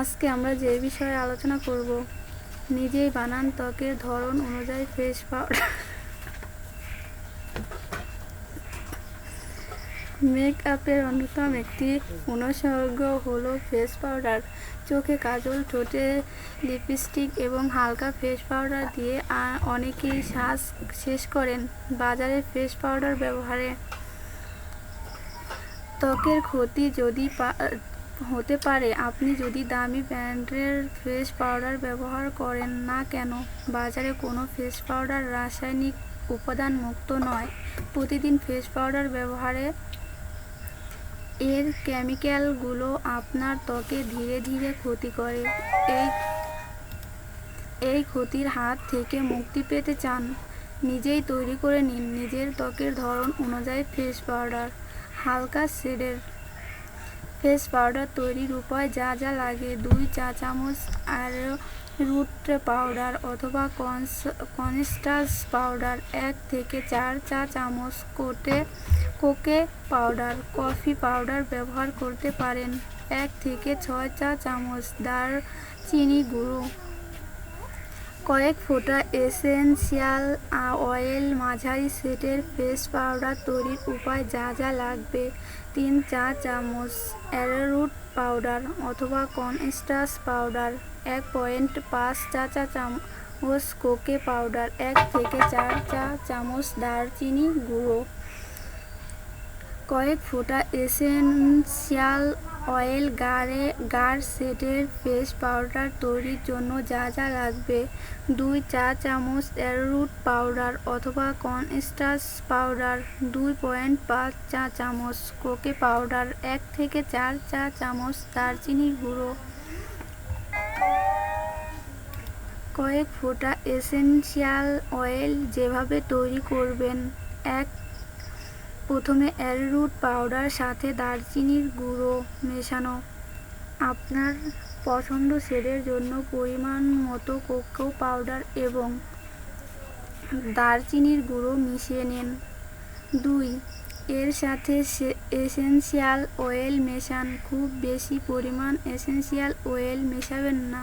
আজকে আমরা যে বিষয়ে আলোচনা করব, নিজেই বানান ত্বকের ধরন অনুযায়ী ফেস পাউডার মেকআপের অন্যতম একটি অনুসর্গ হলো ফেস পাউডার চোখে কাজল, ঠোঁটে লিপস্টিক এবং হালকা ফেস পাউডার দিয়ে অনেকেই সাজ শেষ করেন বাজারে ফেস পাউডার ব্যবহারে। ত্বকের ক্ষতি যদি হতে পারে। আপনি যদি দামি ব্র্যান্ডের ফেস পাউডার ব্যবহার করেন না কেন? বাজারে কোনো ফেস পাউডার রাসায়নিক উপাদান মুক্ত নয়। প্রতিদিন ফেস পাউডার ব্যবহারে এর কেমিক্যালগুলো আপনার ত্বকে ধীরে ধীরে ক্ষতি করে। এই এই ক্ষতির হাত থেকে মুক্তি পেতে চান। নিজেই তৈরি করে নিন নিজের ত্বকের ধরন অনুযায়ী ফেস পাউডার। হালকা শেডের ফেস পাউডার তৈরির উপায় যা যা লাগে, দুই চা চামচ আর রুট পাউডার অথবা কনস্টাস পাউডার, এক থেকে চার চা চামচ কোটে, কোকে পাউডার, কফি পাউডার ব্যবহার করতে পারেন। এক থেকে ছয় চা চামচ দার চিনি গুঁড়ো। কয়েক ফোঁটা এসেনশিয়াল অয়েল মাঝারি সেটের ফেস পাউডার তৈরির উপায় যা যা লাগবে। তিন চা চামচ অ্যারোরুট পাউডার অথবা কর্নস্টার্চ পাউডার, এক পয়েন্ট পাঁচ চা চা চামচ কোকে পাউডার, এক থেকে চার চা চামচ দারচিনি গুঁড়ো। কয়েক ফোঁটা এসেনশিয়াল অয়েল গারে, গার সেটের ফেস পাউডার তৈরির জন্য যা যা লাগবে। দুই চা চামচ অ্যারোরুট পাউডার অথবা কর্নস্টার্চ পাউডার, দুই পয়েন্ট পাঁচ চা চামচ কোকে পাউডার, এক থেকে চার চা চামচ দারচিনির গুঁড়ো। কয়েক ফোঁটা এসেনশিয়াল অয়েল যেভাবে তৈরি করবেন, এক প্রথমে অ্যারোরুট পাউডার, সাথে দারচিনির গুঁড়ো মেশানো। আপনার পছন্দ শেডের জন্য পরিমাণ মতো কোকো পাউডার এবং দারচিনির গুঁড়ো মিশিয়ে নিন। দুই, এর সাথে এসেনশিয়াল অয়েল মেশান। খুব বেশি পরিমাণ এসেনশিয়াল অয়েল মেশাবেন না।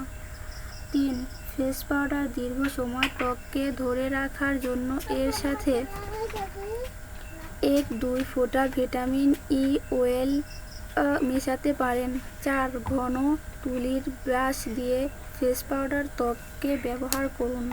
তিন, ফেস পাউডার দীর্ঘ সময় ত্বককে ধরে রাখার জন্য এর সাথে এক, দুই ফোঁটা ভিটামিন ই, ওয়েল মেশাতে পারেন। চার, ঘন তুলির ব্রাশ দিয়ে ফেস পাউডার ত্বককে ব্যবহার করুন।